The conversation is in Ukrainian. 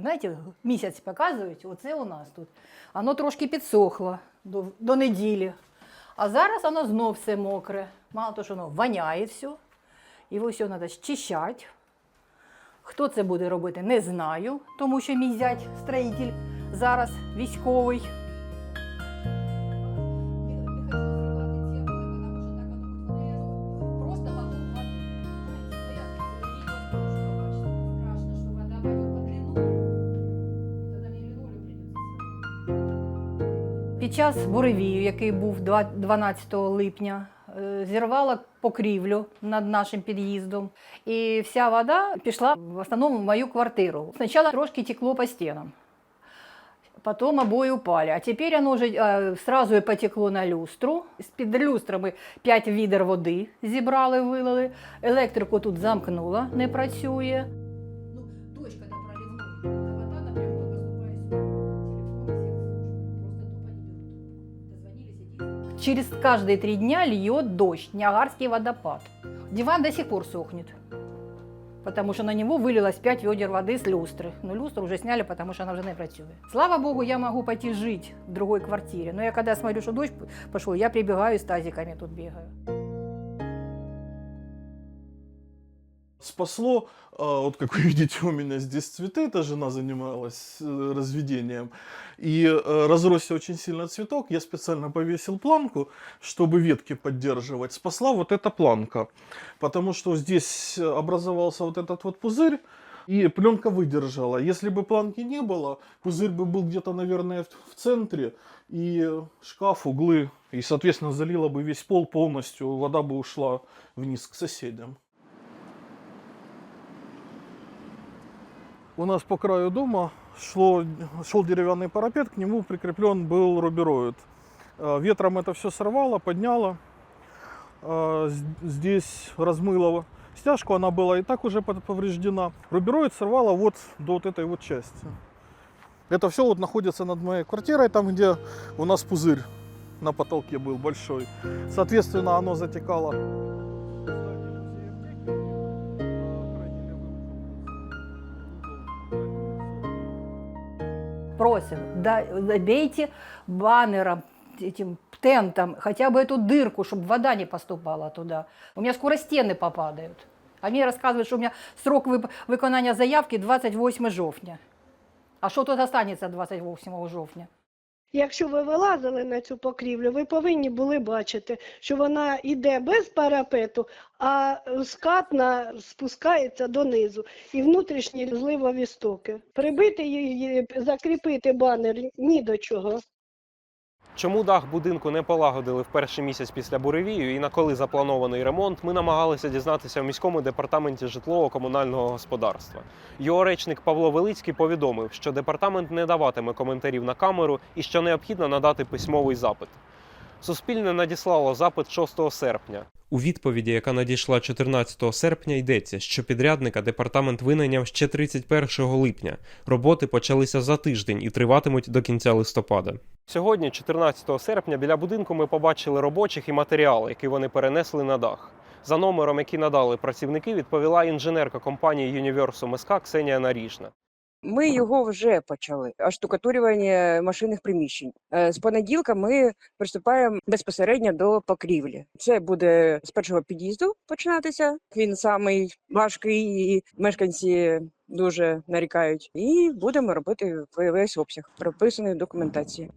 Знаєте, місяць показують, оце у нас тут. Воно трошки підсохло до, до неділі. А зараз воно знов все мокре. Мало того, що воно воняє все. Його все треба щищати. Хто це буде робити, не знаю, тому що мій зять строїтель зараз військовий. Під час буревію, який був 12 липня, е, зірвала покрівлю над нашим під'їздом, і вся вода пішла в основному в мою квартиру. Спочатку трошки текло по стінам, потім обої упали. А тепер воно вже е, сразу і потекло на люстру. З-під люстри ми 5 відер води зібрали, вилили. Електрику тут замкнула, не працює. Через каждые три дня льет дождь, Ниагарский водопад. Диван до сих пор сохнет, потому что на него вылилось 5 ведер воды с люстры. Но люстру уже сняли, потому что она уже не працює. Слава богу, я могу пойти жить в другой квартире. Но я когда смотрю, что дождь пошел, я прибегаю с тазиками тут бегаю. Спасло, а, вот как вы видите, у меня здесь цветы, это жена занималась э, разведением, и э, разросся очень сильно цветок, я специально повесил планку, чтобы ветки поддерживать. Спасла вот эта планка, потому что здесь образовался вот этот вот пузырь, и пленка выдержала. Если бы планки не было, пузырь бы был где-то, наверное, в центре, и шкаф, углы, и, соответственно, залило бы весь пол полностью, вода бы ушла вниз к соседям. У нас по краю дома шло, шел деревянный парапет, к нему прикреплен был рубероид. Э, Ветром это все сорвало, подняло. Э, Здесь размыло стяжку, она была и так уже повреждена. Рубероид сорвало вот до вот этой вот части. Это все вот находится над моей квартирой, там где у нас пузырь на потолке был большой. Соответственно, оно затекало. Просим, да, забейте баннером, этим тентом, хотя бы эту дырку, чтобы вода не поступала туда. У меня скоро стены попадают. А мне рассказывают, что у меня срок вып- виконання заявки 28 жовтня. А що тут останеться 28 жовтня? Якщо ви вилазили на цю покрівлю, ви повинні були бачити, що вона йде без парапету, а скатна спускається донизу і внутрішні зливові стоки. Прибити її, закріпити банер ні до чого. Чому дах будинку не полагодили в перший місяць після буревію і на коли запланований ремонт, ми намагалися дізнатися в міському департаменті житлово-комунального господарства. Його речник Павло Велицький повідомив, що департамент не даватиме коментарів на камеру і що необхідно надати письмовий запит. Суспільне надіслало запит 6 серпня. У відповіді, яка надійшла 14 серпня, йдеться, що підрядника департамент винайняв ще 31 липня. Роботи почалися за тиждень і триватимуть до кінця листопада. Сьогодні, 14 серпня, біля будинку ми побачили робочих і матеріал, який вони перенесли на дах. За номером, який надали працівники, відповіла інженерка компанії Universum SK Ксенія Наріжна. Ми його вже почали. Оштукатурювання машинних приміщень. Е, З понеділка ми приступаємо безпосередньо до покрівлі. Це буде з першого під'їзду починатися. Він самий важкий, і мешканці дуже нарікають. І будемо робити весь обсяг прописаної документації.